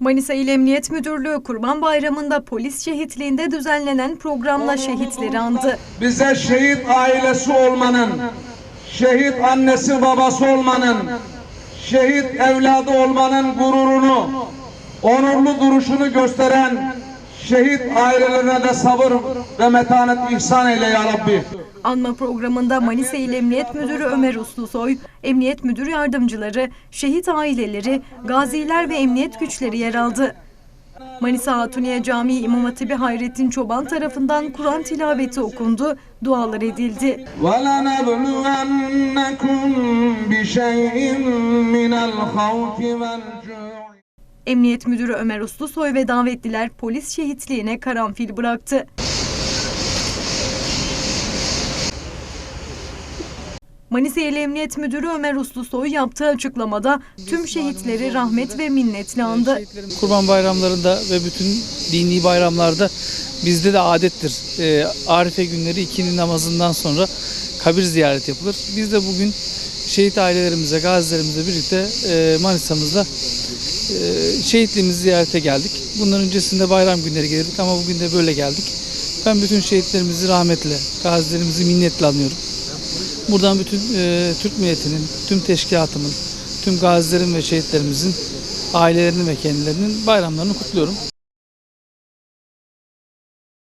Manisa İl Emniyet Müdürlüğü Kurban Bayramı'nda polis şehitliğinde düzenlenen programla şehitleri andı. bize şehit ailesi olmanın, şehit annesi babası olmanın, şehit evladı olmanın gururunu, onurlu duruşunu gösteren şehit ailelerine de sabır ve metanet ihsan eyle ya Rabbi. Anma programında Manisa İl Emniyet Müdürü Ömer Uslusoy, Emniyet Müdür Yardımcıları, şehit aileleri, gaziler ve emniyet güçleri yer aldı. Manisa Hatuniye Camii İmam Hatibi Hayrettin Çoban tarafından Kur'an tilaveti okundu, dualar edildi. Emniyet Müdürü Ömer Uslusoy ve davetliler polis şehitliğine karanfil bıraktı. Manisa İl Emniyet Müdürü Ömer Uslusoy yaptığı açıklamada tüm şehitleri rahmet ve minnetle andı. Kurban bayramlarında ve bütün dini bayramlarda bizde de adettir. Ee, Arife günleri ikindi namazından sonra kabir ziyaret yapılır. Biz de bugün şehit ailelerimize, gazilerimizle birlikte e, Manisa'mızda e, şehitliğimizi ziyarete geldik. Bundan öncesinde bayram günleri gelirdik ama bugün de böyle geldik. Ben bütün şehitlerimizi rahmetle, gazilerimizi minnetle anıyorum. Buradan bütün e, Türk milletinin, tüm teşkilatımın, tüm gazilerin ve şehitlerimizin ailelerinin ve kendilerinin bayramlarını kutluyorum.